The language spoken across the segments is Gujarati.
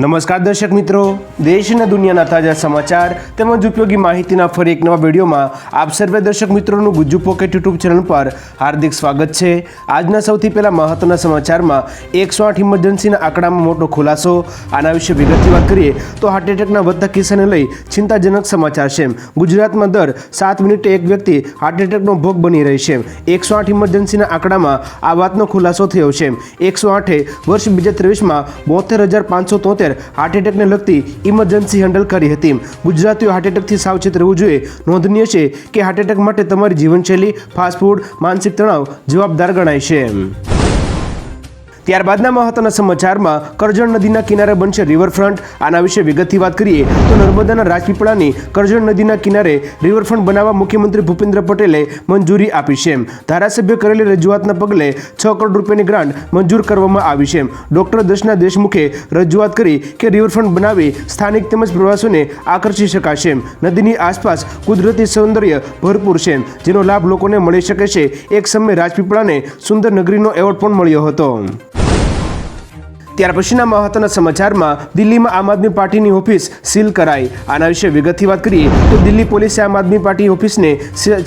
નમસ્કાર દર્શક મિત્રો. દેશ અને દુનિયાના તાજા સમાચાર તેમજ ઉપયોગી માહિતીના ફરી એક નવા વિડીયોમાં આપ સર્વે દર્શક મિત્રોનું ગુજ્જુ પોકેટ યુટ્યુબ ચેનલ પર હાર્દિક સ્વાગત છે. આજના સૌથી પહેલા મહત્વના સમાચારમાં એકસો આઠ ઇમરજન્સીના આંકડામાં મોટો ખુલાસો. આના વિશે વિગતથી વાત કરીએ તો હાર્ટ એટેકના વધતા કિસ્સાને લઈ ચિંતાજનક સમાચાર છે. ગુજરાતમાં દર સાત મિનિટે એક વ્યક્તિ હાર્ટ એટેકનો ભોગ બની રહી છે. એકસો આઠ ઇમરજન્સીના આંકડામાં આ વાતનો ખુલાસો થયો છે. એકસો આઠે વર્ષ બે હજાર ત્રેવીસમાં બોતેર હજાર પાંચસો તોતેર હાર્ટ એટેકને લગતી ઇમરજન્સી હેન્ડલ કરી હતી. ગુજરાતીઓ હાર્ટ એટેકથી સાવચેત રહેવું જોઈએ. નોંધનીય છે કે હાર્ટ એટેક માટે તમારી જીવનશૈલી ફાસ્ટફૂડ માનસિક તણાવ જવાબદાર ગણાય છે. ત્યારબાદના મહત્વના સમાચારમાં કરજણ નદીના કિનારે બનશે રિવરફ્રન્ટ. આના વિશે વિગતથી વાત કરીએ તો નર્મદાના રાજપીપળાની કરજણ નદીના કિનારે રિવરફ્રન્ટ બનાવવા મુખ્યમંત્રી ભૂપેન્દ્ર પટેલે મંજૂરી આપી છે. ધારાસભ્ય કરેલી રજૂઆતના પગલે છ કરોડ રૂપિયાની ગ્રાન્ટ મંજૂર કરવામાં આવી છે. ડોક્ટર દર્શના દેશમુખે રજૂઆત કરી કે રિવરફ્રન્ટ બનાવી સ્થાનિક તેમજ પ્રવાસીઓને આકર્ષી શકાશે. નદીની આસપાસ કુદરતી સૌંદર્ય ભરપૂર છે. જેનો લાભ લોકોને મળી શકે છે. એક સમયે રાજપીપળાને સુંદર નગરીનો એવોર્ડ પણ મળ્યો હતો. ત્યાર પછીના મહત્વના સમાચારમાં દિલ્હીમાં આમ આદમી પાર્ટીની ઓફિસ સીલ કરાઈ. આના વિશે વિગતથી વાત કરીએ તો દિલ્હી પોલીસે આમ આદમી પાર્ટી ઓફિસને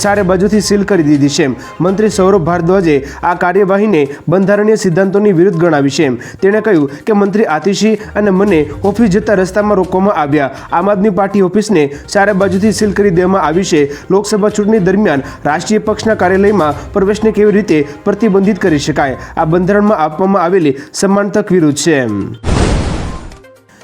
ચારે બાજુથી સીલ કરી દીધી છે. મંત્રી સૌરભ ભારદ્વાજે આ કાર્યવાહીને બંધારણીય સિદ્ધાંતોની વિરુદ્ધ ગણાવી છે. તેણે કહ્યું કે મંત્રી આતિશી અને મને ઓફિસ જતા રસ્તામાં રોકવામાં આવ્યા. આમ આદમી પાર્ટી ઓફિસને ચારે બાજુથી સીલ કરી દેવામાં આવી છે. લોકસભા ચૂંટણી દરમિયાન રાષ્ટ્રીય પક્ષના કાર્યાલયમાં પ્રવેશને કેવી રીતે પ્રતિબંધિત કરી શકાય? આ બંધારણમાં આપવામાં આવેલી સમાન તક વિરુદ્ધ છે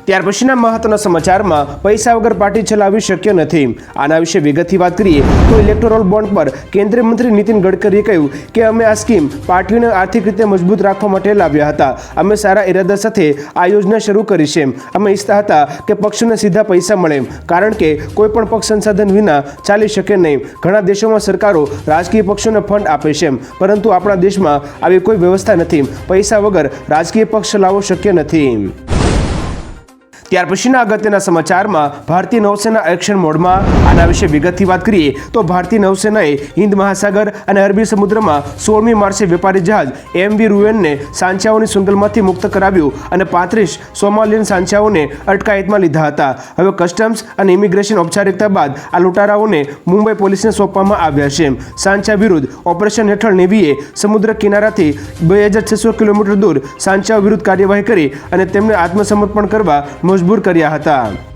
ત્યાર પછીના મહત્વના સમાચારમાં પૈસા વગર પાર્ટી ચલાવવી શક્ય નથી. આના વિશે વિગતથી વાત કરીએ તો ઇલેક્ટોરલ બોન્ડ પર કેન્દ્રીય મંત્રી નીતિન ગડકરીએ કહ્યું કે અમે આ સ્કીમ પાર્ટીઓને આર્થિક રીતે મજબૂત રાખવા માટે લાવ્યા હતા. અમે સારા ઇરાદા સાથે આ યોજના શરૂ કરી છે. અમે ઈચ્છતા હતા કે પક્ષોને સીધા પૈસા મળે, કારણ કે કોઈ પણ પક્ષ સંસાધન વિના ચાલી શકે નહીં. ઘણા દેશોમાં સરકારો રાજકીય પક્ષોને ફંડ આપે છે, પરંતુ આપણા દેશમાં આવી કોઈ વ્યવસ્થા નથી. પૈસા વગર રાજકીય પક્ષ ચલાવવો શક્ય નથી. ત્યાર પછીના અગત્યના સમાચારમાં ભારતીય નૌસેના એક્શન મોડમાં આના વિશે વિગતથી વાત કરીએ તો ભારતીય નૌસેનાએ હિન્દ મહાસાગર અને અરબી સમુદ્રમાં સોળમી માર્ચે વેપારી જહાજ એમવી રૂએનને સાંચાઓની સુંગલમાંથી મુક્ત કરાવ્યું અને પાંત્રીસ સોમાલિયન સાંચાઓને અટકાયતમાં લીધા હતા. હવે કસ્ટમ્સ અને ઇમિગ્રેશન ઔપચારિકતા બાદ આ લૂંટારાઓને મુંબઈ પોલીસને સોંપવામાં આવ્યા છે. સાંચા વિરુદ્ધ ઓપરેશન હેઠળ નેવીએ સમુદ્ર કિનારાથી બે હજાર છસો કિલોમીટર દૂર સાંચાઓ વિરુદ્ધ કાર્યવાહી કરી અને તેમને આત્મસમર્પણ કરવા મજબૂર કર્યા હતા.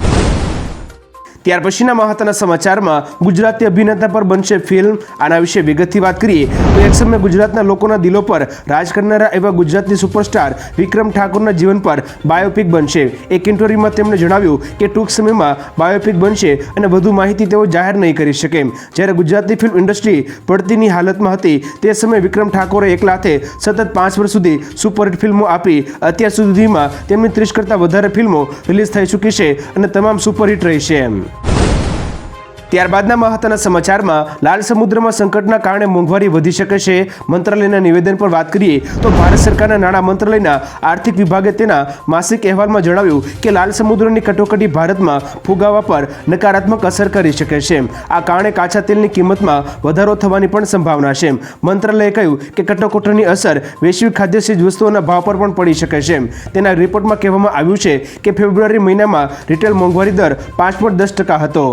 ત્યાર પછીના મહત્વના સમાચારમાં ગુજરાતી અભિનેતા પર બનશે ફિલ્મ. આના વિશે વિગતથી વાત કરીએ તો એક સમયે ગુજરાતના લોકોના દિલો પર રાજ કરનારા એવા ગુજરાતની સુપરસ્ટાર વિક્રમ ઠાકોરના જીવન પર બાયોપિક બનશે. એક ઇન્ટરવ્યુમાં તેમણે જણાવ્યું કે ટૂંક સમયમાં બાયોપિક બનશે અને વધુ માહિતી તેઓ જાહેર નહીં કરી શકે. જ્યારે ગુજરાતી ફિલ્મ ઇન્ડસ્ટ્રી પડતીની હાલતમાં હતી, તે સમયે વિક્રમ ઠાકોરે એકલાથે સતત પાંચ વર્ષ સુધી સુપરહિટ ફિલ્મો આપી. અત્યાર સુધીમાં તેમની ત્રીસ કરતાં વધારે ફિલ્મો રિલીઝ થઈ ચૂકી છે અને તમામ સુપરહિટ રહી છે ત્યારબાદના મહત્વના સમાચારમાં, લાલ સમુદ્રમાં સંકટના કારણે મોંઘવારી વધી શકે છે. મંત્રાલયના નિવેદન પર વાત કરીએ, તો ભારત સરકારના નાણાં મંત્રાલયના આર્થિક વિભાગે તેના માસિક અહેવાલમાં જણાવ્યું કે, લાલ સમુદ્રની કટોકટી ભારતમાં ફુગાવા પર નકારાત્મક અસર કરી શકે છે. આ કારણે કાચા તેલની કિંમતમાં વધારો થવાની પણ સંભાવના છે. મંત્રાલયે કહ્યું કે, કટોકટીની અસર વૈશ્વિક ખાદ્ય ચીજ વસ્તુઓના ભાવ પર પણ પડી શકે છે. તેના રિપોર્ટમાં કહેવામાં આવ્યું છે કે, ફેબ્રુઆરી મહિનામાં રિટેલ મોંઘવારી દર પાંચ દસ ટકા હતો.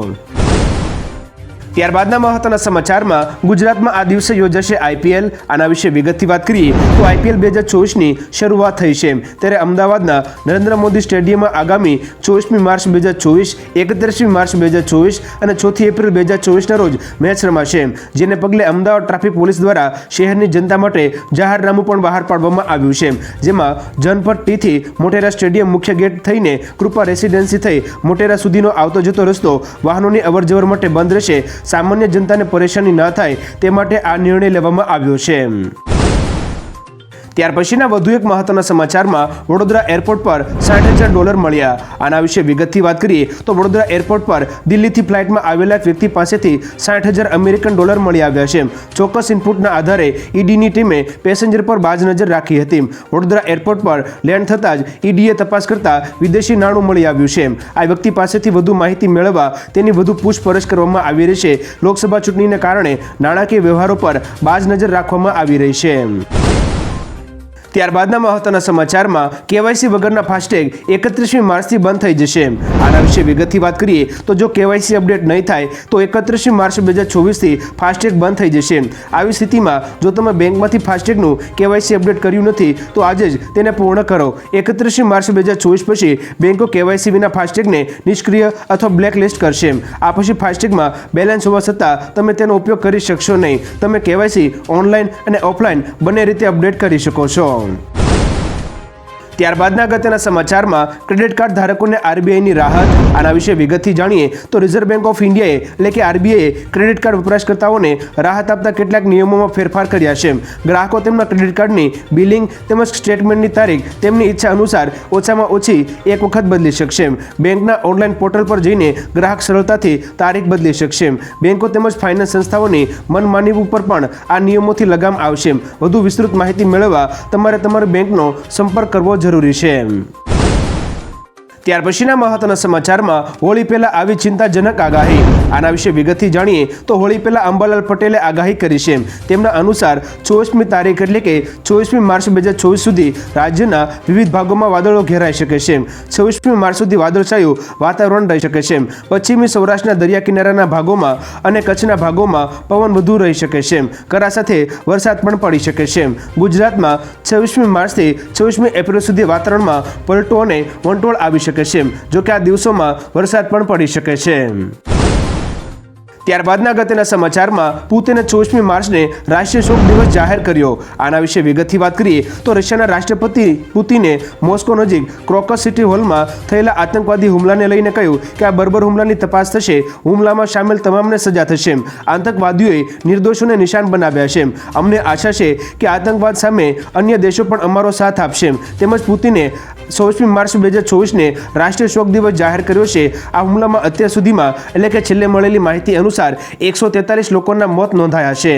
ત્યારબાદના મહત્વના સમાચારમાં ગુજરાતમાં આ દિવસે યોજાશે આઈપીએલ. આના વિશે વિગતથી વાત કરીએ તો આઈપીએલ બે હજાર ચોવીસની શરૂઆત થઈ છે. ત્યારે અમદાવાદના નરેન્દ્ર મોદી સ્ટેડિયમમાં આગામી ચોવીસમી માર્ચ બે હજાર ચોવીસ, એકત્રીસમી માર્ચ બે હજાર ચોવીસ અને ચોથી એપ્રિલ બે હજાર ચોવીસના રોજ મેચ રમાશે. જેને પગલે અમદાવાદ ટ્રાફિક પોલીસ દ્વારા શહેરની જનતા માટે જાહેરનામું પણ બહાર પાડવામાં આવ્યું છે. જેમાં જનપટ ટીથી મોટેરા સ્ટેડિયમ મુખ્ય ગેટ થઈને કૃપા રેસિડેન્સી થઈ મોટેરા સુધીનો આવતો જતો રસ્તો વાહનોની અવરજવર માટે બંધ રહેશે. સામાન્ય જનતાને પરેશાની ન થાય તે માટે આ નિર્ણય લેવામાં આવ્યો છે. ત્યાર પછીના વધુ એક મહત્વના સમાચારમાં વડોદરા એરપોર્ટ પર સાઠ હજાર ડોલર મળ્યા. આના વિશે વિગતથી વાત કરીએ તો વડોદરા એરપોર્ટ પર દિલ્હીથી ફ્લાઇટમાં આવેલા એક વ્યક્તિ પાસેથી સાઠ હજાર અમેરિકન ડોલર મળી આવ્યા છે. ચોક્કસ ઇનપુટના આધારે ઈડીની ટીમે પેસેન્જર પર બાજ નજર રાખી હતી. વડોદરા એરપોર્ટ પર લેન્ડ થતાં જ ઈડીએ તપાસ કરતા વિદેશી નાણું મળી આવ્યું છે. આ વ્યક્તિ પાસેથી વધુ માહિતી મેળવવા તેની વધુ પૂછપરછ કરવામાં આવી રહી છે. લોકસભા ચૂંટણીને કારણે નાણાકીય વ્યવહારો પર બાજ નજર રાખવામાં આવી રહી છે. ત્યારબાદના મહત્વના સમાચારમાં કેવાયસી વગરના ફાસ્ટેગ એકત્રીસમી માર્ચથી બંધ થઈ જશે. આના વિશે વિગતથી વાત કરીએ તો જો કેવાયસી અપડેટ નહીં થાય, તો એકત્રીસમી માર્ચ બે હજાર ચોવીસથી ફાસ્ટેગ બંધ થઈ જશે. આવી સ્થિતિમાં જો તમે બેંકમાંથી ફાસ્ટેગનું કેવાયસી અપડેટ કર્યું નથી, તો આજે જ તેને પૂર્ણ કરો. એકત્રીસમી માર્ચ બે હજાર ચોવીસ પછી બેંકો કેવાયસી વિના ફાસ્ટેગને નિષ્ક્રિય અથવા બ્લેકલિસ્ટ કરશે. આ પછી ફાસ્ટેગમાં બેલેન્સ હોવા છતાં તમે તેનો ઉપયોગ કરી શકશો નહીં. તમે કેવાયસી ઓનલાઈન અને ઓફલાઈન બંને રીતે અપડેટ કરી શકો છો. alone. ત્યારબાદના અગત્યના સમાચારમાં ક્રેડિટ કાર્ડ ધારકોને આરબીઆઈની રાહત, આના વિશે વિગતથી જાણીએ તો રિઝર્વ બેંક ઓફ ઇન્ડિયાએ, એટલે કે આરબીઆઈએ, ક્રેડિટ કાર્ડ વપરાશકર્તાઓને રાહત આપતા કેટલાક નિયમોમાં ફેરફાર કર્યા છે. ગ્રાહકો તેમના ક્રેડિટ કાર્ડની બિલિંગ તેમજ સ્ટેટમેન્ટની તારીખ તેમની ઈચ્છા અનુસાર ઓછામાં ઓછી એક વખત બદલી શકશે. બેંકના ઓનલાઈન પોર્ટલ પર જઈને ગ્રાહક સરળતાથી તારીખ બદલી શકશે. બેંકો તેમજ ફાઇનાન્સ સંસ્થાઓની મનમાની ઉપર પણ આ નિયમોથી લગામ આવશે. વધુ વિસ્તૃત માહિતી મેળવવા તમારે તમારા બેંકનો સંપર્ક કરવો જરૂરી છે ત્યાર પછીના મહત્વના સમાચારમાં હોળી પહેલા આવી ચિંતાજનક આગાહી. આના વિશે વિગતથી જાણીએ તો હોળી પહેલા અંબાલાલ પટેલે આગાહી કરી છે. તેમના અનુસાર ચોવીસમી તારીખ એટલે કે ચોવીસમી માર્ચ બે હજાર ચોવીસ સુધી રાજ્યના વિવિધ ભાગોમાં વાદળો ઘેરાઈ શકે છે. છવ્વીસમી માર્ચ સુધી વાદળછાયું વાતાવરણ રહી શકે છે. પશ્ચિમી સૌરાષ્ટ્રના દરિયા કિનારાના ભાગોમાં અને કચ્છના ભાગોમાં પવન વધુ રહી શકે છે. કરા સાથે વરસાદ પણ પડી શકે છે. ગુજરાતમાં છવ્વીસમી માર્ચથી છવ્વીસમી એપ્રિલ સુધી વાતાવરણમાં પલટો અને વંટોળ આવી શકે છે જો કે આ દિવસોમાં વરસાદ પણ પડી શકે છે. ત્યારબાદના અગત્યના સમાચારમાં પુતિને ચોવીસમી માર્ચને રાષ્ટ્રીય શોક દિવસ જાહેર કર્યો. આના વિશે વિગતથી વાત કરીએ તો રશિયાના રાષ્ટ્રપતિ પુતિને મોસ્કો નજીક ક્રોકસ સિટી હોલમાં થયેલા આતંકવાદી હુમલાને લઈને કહ્યું કે આ બર્બર હુમલાની તપાસ થશે. હુમલામાં સામેલ તમામને સજા થશે આતંકવાદીઓએ નિર્દોષોને નિશાન બનાવ્યા છે અમને આશા છે કે આતંકવાદ સામે અન્ય દેશો પણ અમારો સાથ આપશે તેમજ પુતિને ચોવીસમી માર્ચ બે હજાર ચોવીસને રાષ્ટ્રીય શોક દિવસ જાહેર કર્યો છે. આ હુમલામાં અત્યાર સુધીમાં એટલે કે છેલ્લે મળેલી માહિતી અનુસાર એકસો તેતાલીસ લોકોના મોત નોંધાયા છે.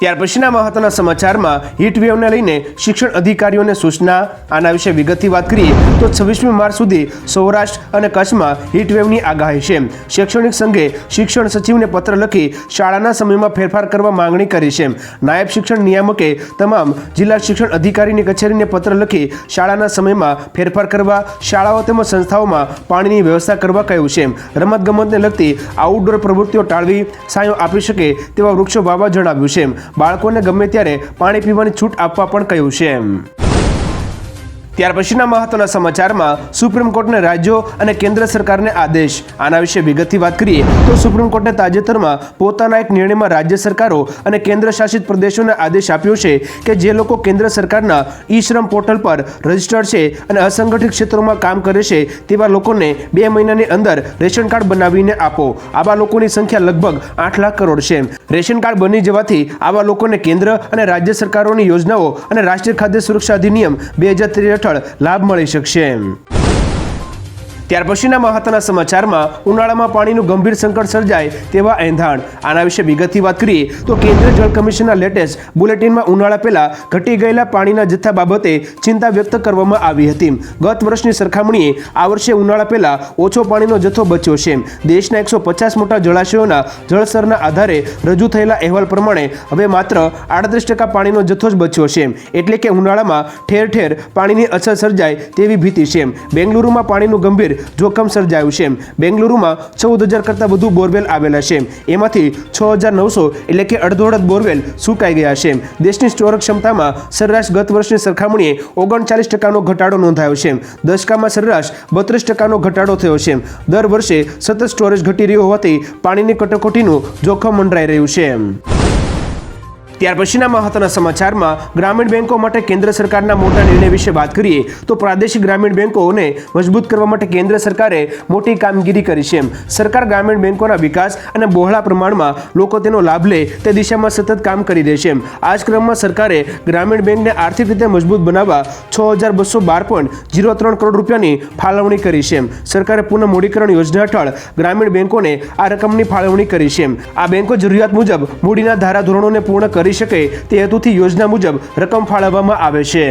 ત્યાર પછીના મહત્વના સમાચારમાં હીટવેવને લઈને શિક્ષણ અધિકારીઓને સૂચના, આના વિશે વિગતથી વાત કરીએ, તો છવ્વીસમી માર્ચ સુધી સૌરાષ્ટ્ર અને કચ્છમાં હીટવેવની આગાહી છે. શૈક્ષણિક સંઘે શિક્ષણ સચિવને પત્ર લખી શાળાના સમયમાં ફેરફાર કરવા માંગણી કરી છે. નાયબ શિક્ષણ નિયામકે તમામ જિલ્લા શિક્ષણ અધિકારીની કચેરીને પત્ર લખી શાળાના સમયમાં ફેરફાર કરવા, શાળાઓ તેમજ સંસ્થાઓમાં પાણીની વ્યવસ્થા કરવા કહ્યું છે. રમતગમતને લગતી આઉટડોર પ્રવૃત્તિઓ ટાળવી સાયો આપી શકે તેવા વૃક્ષો વાવવા જણાવ્યું છે. બાળકોને ગમે ત્યારે પાણી પીવાની છૂટ આપવા પણ કહ્યું છે ત્યાર પછીના મહત્વના સમાચારમાં સુપ્રીમ કોર્ટને રાજ્યો અને કેન્દ્ર સરકારને આદેશ. આના વિશે વિગતથી વાત કરીએ તો સુપ્રીમ કોર્ટે તાજેતરમાં પોતાના એક નિર્ણયમાં રાજ્ય સરકારો અને કેન્દ્ર શાસિત પ્રદેશોને આદેશ આપ્યો છે કે જે લોકો કેન્દ્ર સરકારના ઈ શ્રમ પોર્ટલ પર રજિસ્ટર્ડ છે અને અસંગઠિત ક્ષેત્રોમાં કામ કરે છે તેવા લોકોને બે મહિનાની અંદર રેશન કાર્ડ બનાવીને આપો. આવા લોકોની સંખ્યા લગભગ આઠ લાખ કરોડ છે. રેશન કાર્ડ બની જવાથી આવા લોકોને કેન્દ્ર અને રાજ્ય સરકારોની યોજનાઓ અને રાષ્ટ્રીય ખાદ્ય સુરક્ષા અધિનિયમ બે હજાર હેઠળ લાભ મળી શકશે ત્યાર પછીના મહત્વના સમાચારમાં ઉનાળામાં પાણીનું ગંભીર સંકટ સર્જાય તેવા એંધાણ. આના વિશે વિગતથી વાત કરીએ તો કેન્દ્રીય જળ કમિશનના લેટેસ્ટ બુલેટિનમાં ઉનાળા પહેલા ઘટી ગયેલા પાણીના જથ્થા બાબતે ચિંતા વ્યક્ત કરવામાં આવી હતી. ગત વર્ષની સરખામણીએ આ વર્ષે ઉનાળા પહેલા ઓછો પાણીનો જથ્થો બચ્યો છે. દેશના એકસો પચાસ મોટા જળાશયોના જળસ્તરના આધારે રજૂ થયેલા અહેવાલ પ્રમાણે હવે માત્ર આડત્રીસ ટકા પાણીનો જથ્થો જ બચ્યો છે. એટલે કે ઉનાળામાં ઠેર ઠેર પાણીની અછત સર્જાય તેવી ભીતિ છે. બેંગલુરુમાં પાણીનું ગંભીર જોખમ સર્જાયું છે બેંગલુરુમાં ચૌદ હજાર કરતાં વધુ બોરવેલ આવેલા છે એમાંથી છ હજાર નવસો એટલે કે અડધોઅડધ બોરવેલ સુકાઈ ગયા છે દેશની સ્ટોર ક્ષમતામાં સરેરાશ ગત વર્ષની સરખામણીએ ઓગણચાલીસ ટકાનો ઘટાડો નોંધાયો છે દશકામાં સરેરાશ બત્રીસ ટકાનો ઘટાડો થયો છે દર વર્ષે સતત સ્ટોરેજ ઘટી રહ્યો હોવાથી પાણીની કટોકટીનું જોખમ મંડરાઈ રહ્યું છે ત્યાર પછીના મહત્વના સમાચારમાં ગ્રામીણ બેંકો માટે કેન્દ્ર સરકારના મોટા નિર્ણય વિશે વાત કરીએ તો પ્રાદેશિક ગ્રામીણ બેંકોને મજબૂત કરવા માટે કેન્દ્ર સરકારે મોટી કામગીરી કરી છે સરકાર ગ્રામીણ બેંકોના વિકાસ અને બહોળા પ્રમાણમાં લોકો તેનો લાભ લે તે દિશામાં સતત કામ કરી રહી છે આ જ ક્રમમાં સરકારે ગ્રામીણ બેંકને આર્થિક રીતે મજબૂત બનાવવા છ હજાર બસો બાર પોઈન્ટ જીરો ત્રણ કરોડ રૂપિયાની ફાળવણી કરી છે સરકારે પુનઃ મૂડીકરણ યોજના હેઠળ ગ્રામીણ બેંકોને આ રકમની ફાળવણી કરી છે આ બેંકો જરૂરિયાત મુજબ મૂડીના ધારાધોરણોને પૂર્ણ કરી શકે તે હેતુથી યોજના મુજબ રકમ ફાળવવામાં આવે છે.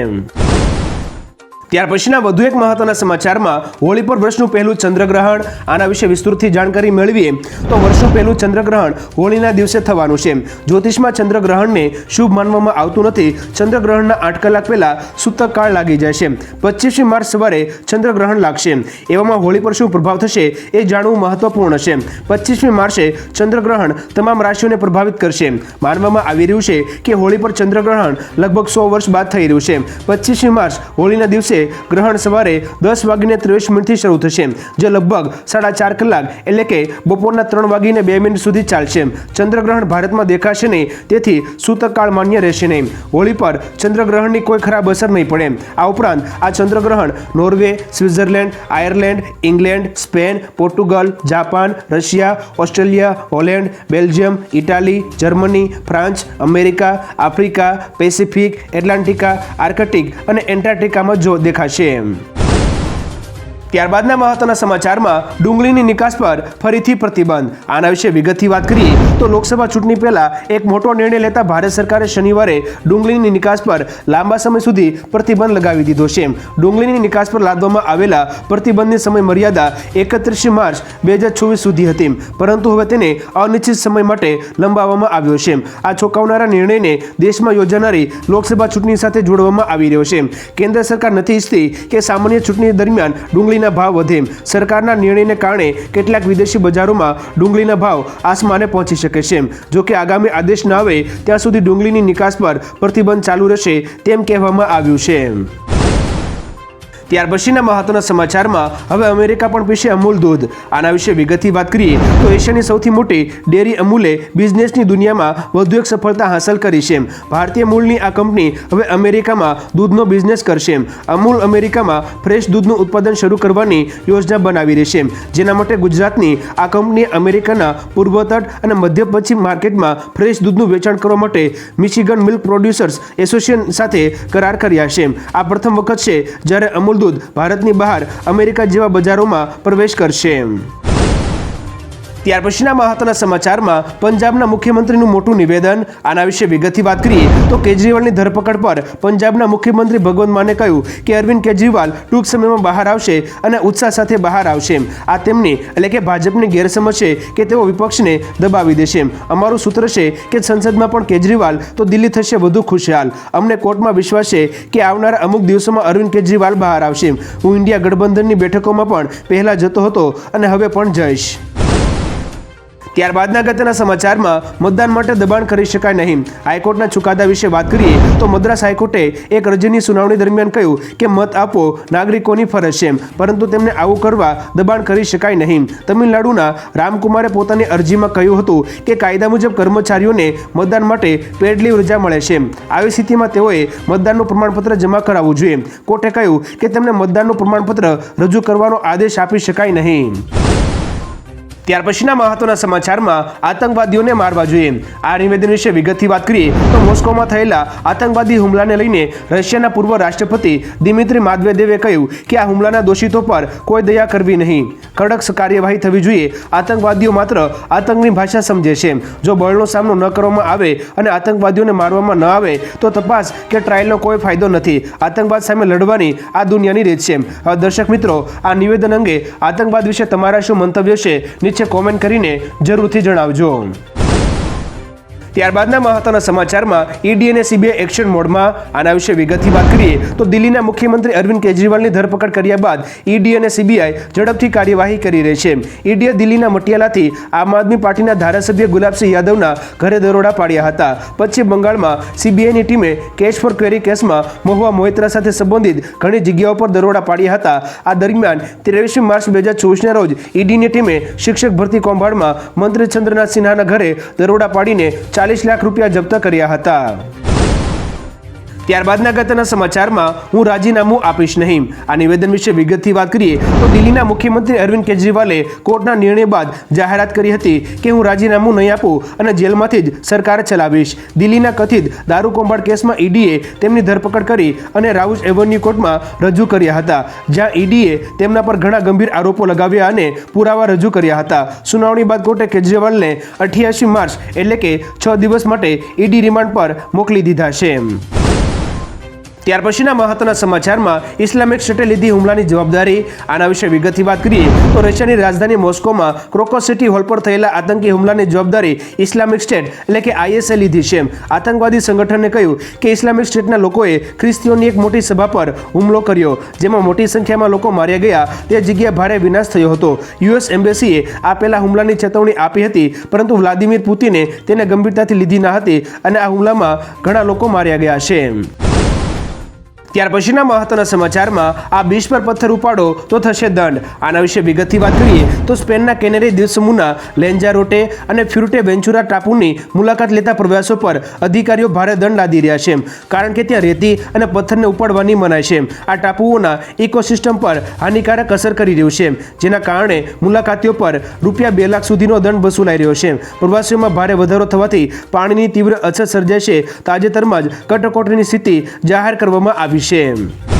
ત્યાર પછીના વધુ એક મહત્વના સમાચારમાં હોળી પર વર્ષનું પહેલું ચંદ્રગ્રહણ, આના વિશે વિસ્તૃતથી જાણકારી મેળવીએ તો વર્ષનું પહેલું ચંદ્રગ્રહણ હોળીના દિવસે થવાનું છે. જ્યોતિષમાં ચંદ્રગ્રહણને શુભ માનવામાં આવતું નથી. ચંદ્રગ્રહણના આઠ કલાક પહેલા સૂતક કાળ લાગી જાય છે. પચીસમી માર્ચ સવારે ચંદ્રગ્રહણ લાગશે. એવામાં હોળી પર શું પ્રભાવ થશે એ જાણવું મહત્વપૂર્ણ છે. પચીસમી માર્ચે ચંદ્રગ્રહણ તમામ રાશિઓને પ્રભાવિત કરશે. માનવામાં આવી રહ્યું છે કે હોળી પર ચંદ્રગ્રહણ લગભગ સો વર્ષ બાદ થઈ રહ્યું છે. પચીસમી માર્ચ હોળીના દિવસે ગ્રહણ સવારે દસ વાગીને ત્રેવીસ મિનિટથી શરૂ થશે. જે લગભગ સાડા ચાર કલાક એટલે કે બપોરના ત્રણ વાગીને બે મિનિટ સુધી ચાલશે. ચંદ્રગ્રહણ ભારતમાં દેખાશે નહીં, તેથી સૂતકકાળ માન્ય રહેશે નહીં. હોળી પર ચંદ્રગ્રહણની કોઈ ખરાબ અસર નહીં પડે. આ ઉપરાંત આ ચંદ્રગ્રહણ Norway, Switzerland, Ireland, England, Spain, Portugal, Japan, Russia, Australia, Holland, Belgium, Italy, Germany, France, America, Africa, Pacific, Atlantic, Arctic અને એન્ટાર્કટિકામાં જો દેખાશે ત્યારબાદના મહત્વના સમાચારમાં ડુંગળીની નિકાસ પર ફરીથી પ્રતિબંધ. આના વિશે વિગતથી વાત કરીએ તો લોકસભા ચૂંટણી પહેલા એક મોટો નિર્ણય લેતા ભારત સરકારે શનિવારે ડુંગળીની નિકાસ પર લાંબા સમય સુધી પ્રતિબંધ લગાવી દીધો છે. ડુંગળીની નિકાસ પર લાદવામાં આવેલા પ્રતિબંધની સમય મર્યાદા એકત્રીસ માર્ચ બે હજાર છવ્વીસ સુધી હતી. પરંતુ હવે તેને અનિશ્ચિત સમય માટે લંબાવવામાં આવ્યો છે. આ ચોંકાવનારા નિર્ણયને દેશમાં યોજાનારી લોકસભા ચૂંટણી સાથે જોડવામાં આવી રહ્યો છે. કેન્દ્ર સરકાર નથી ઈચ્છતી કે સામાન્ય ચૂંટણી દરમિયાન ડુંગળીના ભાવ વધે સરકારના નિર્ણયને કારણે કેટલાક વિદેશી બજારોમાં ડુંગળીના ભાવ આસમાને પહોંચી શકે છે જો કે આગામી આદેશ ન આવે, ત્યાં સુધી ડુંગળીની નિકાસ પર પ્રતિબંધ ચાલુ રહેશે તેમ કહેવામાં આવ્યું છે ત્યાર પછીના મહત્વના સમાચારમાં હવે અમેરિકા પણ પીશે અમૂલ દૂધ. આના વિશે વિગતથી વાત કરીએ તો એશિયાની સૌથી મોટી ડેરી અમૂલે બિઝનેસની દુનિયામાં વધુ એક સફળતા હાંસલ કરી છે ભારતીય મૂળની આ કંપની હવે અમેરિકામાં દૂધનો બિઝનેસ કરશે અમૂલ અમેરિકામાં ફ્રેશ દૂધનું ઉત્પાદન શરૂ કરવાની યોજના બનાવી રહી છે જેના માટે ગુજરાતની આ કંપની અમેરિકાના પૂર્વ તટ અને મધ્ય પશ્ચિમ માર્કેટમાં ફ્રેશ દૂધનું વેચાણ કરવા માટે મિશિગન મિલ્ક પ્રોડ્યુસર્સ એસોસિએશન સાથે કરાર કર્યા છે આ પ્રથમ વખત છે જ્યારે અમૂલ દૂધ ભારતની બહાર અમેરિકા જેવા બજારોમાં પ્રવેશ કરશે. ત્યાર પછીના મહત્વના સમાચારમાં પંજાબના મુખ્યમંત્રીનું મોટું નિવેદન. આના વિશે વિગતથી વાત કરીએ તો કેજરીવાલની ધરપકડ પર પંજાબના મુખ્યમંત્રી ભગવંત માને કહ્યું કે અરવિંદ કેજરીવાલ ટૂંક સમયમાં બહાર આવશે અને ઉત્સાહ સાથે બહાર આવશે આ તેમની એટલે કે ભાજપની ગેરસમજ છે કે તેઓ વિપક્ષને દબાવી દેશે અમારું સૂત્ર છે કે સંસદમાં પણ કેજરીવાલ તો દિલ્હી થશે વધુ ખુશહાલ. અમને કોર્ટમાં વિશ્વાસ છે કે આવનારા અમુક દિવસોમાં અરવિંદ કેજરીવાલ બહાર આવશે હું ઇન્ડિયા ગઠબંધનની બેઠકોમાં પણ પહેલાં જતો હતો અને હવે પણ જઈશ. ત્યારબાદના અગત્યના સમાચારમાં મતદાન માટે દબાણ કરી શકાય નહીં. હાઈકોર્ટના ચુકાદા વિશે વાત કરીએ તો મદ્રાસ હાઈકોર્ટે એક અરજીની સુનાવણી દરમિયાન કહ્યું કે મત આપવો નાગરિકોની ફરજ છે પરંતુ તેમને આવું કરવા દબાણ કરી શકાય નહીં. તમિલનાડુના રામકુમારે પોતાની અરજીમાં કહ્યું હતું કે કાયદા મુજબ કર્મચારીઓને મતદાન માટે પેડ લીવ રજા મળે છે આવી સ્થિતિમાં તેઓએ મતદાનનું પ્રમાણપત્ર જમા કરાવવું જોઈએ કોર્ટે કહ્યું કે તેમને મતદાનનું પ્રમાણપત્ર રજૂ કરવાનો આદેશ આપી શકાય નહીં. ત્યાર પછીના મહત્વના સમાચારમાં આતંકવાદીઓને મારવા જોઈએ. આ નિવેદન વિશે વિગતથી વાત કરીએ, તો મોસ્કોમાં થયેલા આતંકવાદી હુમલાને લઈને રશિયાના પૂર્વ રાષ્ટ્રપતિ દિમિત્રી માદવેદેવે કહ્યું કે આ હુમલાના દોષિતો પર કોઈ દયા કરવી નહીં. કડક કાર્યવાહી થવી જોઈએ. આતંકવાદીઓ માત્ર આતંકની ભાષા સમજે છે. જો બળનો સામનો ન કરવામાં આવે અને આતંકવાદીઓને મારવામાં ન આવે, તો તપાસ કે ટ્રાયલનો કોઈ ફાયદો નથી. આતંકવાદ સામે લડવાની આ દુનિયાની રીત છે. દર્શક મિત્રો, આ નિવેદન અંગે આતંકવાદ વિશે તમારા શું મંતવ્ય છે? નીચે કોમેન્ટ કરીને જરૂરથી જણાવજો. ત્યારબાદના મહત્વના સમાચારમાં ઈડી અને સીબીઆઈ એક્શન મોડમાં આના વિશે વિગતથી વાત કરીએ તો દિલ્હીના મુખ્યમંત્રી અરવિંદ કેજરીવાલની ધરપકડ કર્યા બાદ ઈડી અને સીબીઆઈ ઝડપથી કાર્યવાહી કરી રહી છે. ઈડીએ દિલ્હીના મટિયાલાથી આમ આદમી પાર્ટીના ધારાસભ્ય ગુલાબસિંહ યાદવના ઘરે દરોડા પાડ્યા હતા. પશ્ચિમ બંગાળમાં સીબીઆઈની ટીમે કેશ ફોર ક્વેરી કેસમાં મહુવા મોહિત્રા સાથે સંબંધિત ઘણી જગ્યાઓ પર દરોડા પાડ્યા હતા. આ દરમિયાન ત્રેવીસમી માર્ચ બે હજાર ચોવીસના રોજ ઈડીની ટીમે શિક્ષક ભરતી કૌભાંડમાં મંત્રી ચંદ્રનાથ સિન્હાના ઘરે દરોડા પાડીને ચાલીસ લાખ રૂપિયા જપ્ત કર્યા હતા. ત્યારબાદના ગતના સમાચારમાં હું રાજીનામું આપીશ નહીં. આ નિવેદન વિશે વિગતથી વાત કરીએ, તો દિલ્હીના મુખ્યમંત્રી અરવિંદ કેજરીવાલે કોર્ટના નિર્ણય બાદ જાહેરાત કરી હતી કે હું રાજીનામું નહીં આપું અને જેલમાંથી જ સરકાર ચલાવીશ. દિલ્હીના કથિત દારૂ કૌભાંડ કેસમાં ઈડીએ તેમની ધરપકડ કરી અને રાઉઝ એવન્યુ કોર્ટમાં રજૂ કર્યા હતા, જ્યાં ઈડીએ તેમના પર ઘણા ગંભીર આરોપો લગાવ્યા અને પુરાવા રજૂ કર્યા હતા. સુનાવણી બાદ કોર્ટે કેજરીવાલને અઠ્યાસી માર્ચ એટલે કે છ દિવસ માટે ઈડી રિમાન્ડ પર મોકલી દીધા છે. ત્યાર પછીના મહત્વના સમાચારમાં ઇસ્લામિક સ્ટેટે લીધી હુમલાની જવાબદારી. આના વિશે વિગતથી વાત કરીએ તો રશિયાની રાજધાની મોસ્કોમાં ક્રોકો સિટી હોલ પર થયેલા આતંકી હુમલાની જવાબદારી ઇસ્લામિક સ્ટેટ એટલે કે આઈએસએ લીધી છે. આતંકવાદી સંગઠને કહ્યું કે ઇસ્લામિક સ્ટેટના લોકોએ ખ્રિસ્તીઓની એક મોટી સભા પર હુમલો કર્યો, જેમાં મોટી સંખ્યામાં લોકો માર્યા ગયા. તે જગ્યાએ ભારે વિનાશ થયો હતો. યુએસ એમ્બેસીએ આ પહેલા હુમલાની ચેતવણી આપી હતી, પરંતુ વ્લાદિમીર પુતિને તેને ગંભીરતાથી લીધી ન હતી અને આ હુમલામાં ઘણા લોકો માર્યા ગયા છે. ત્યાર પછીના મહત્વના સમાચારમાં આ બીચ પર પથ્થર ઉપાડો તો થશે દંડ. આના વિશે વિગતથી વાત કરીએ તો સ્પેનના કેનેરી દ્વીપ સમૂહના લેન્જારોટે અને ફ્યુર્ટે વેન્ચુરા ટાપુની મુલાકાત લેતા પ્રવાસો પર અધિકારીઓ ભારે દંડ લાદી રહ્યા છે કારણ કે ત્યાં રેતી અને પથ્થરને ઉપાડવાની મનાય છે આ ટાપુઓના ઇકોસિસ્ટમ પર હાનિકારક અસર કરી રહ્યું છે જેના કારણે મુલાકાતીઓ પર રૂપિયા બે લાખ સુધીનો દંડ વસૂલાઈ રહ્યો છે પ્રવાસીઓમાં ભારે વધારો થવાથી પાણીની તીવ્ર અછત સર્જાશે તાજેતરમાં જ કટોકટીની સ્થિતિ જાહેર કરવામાં આવી છે. Shame.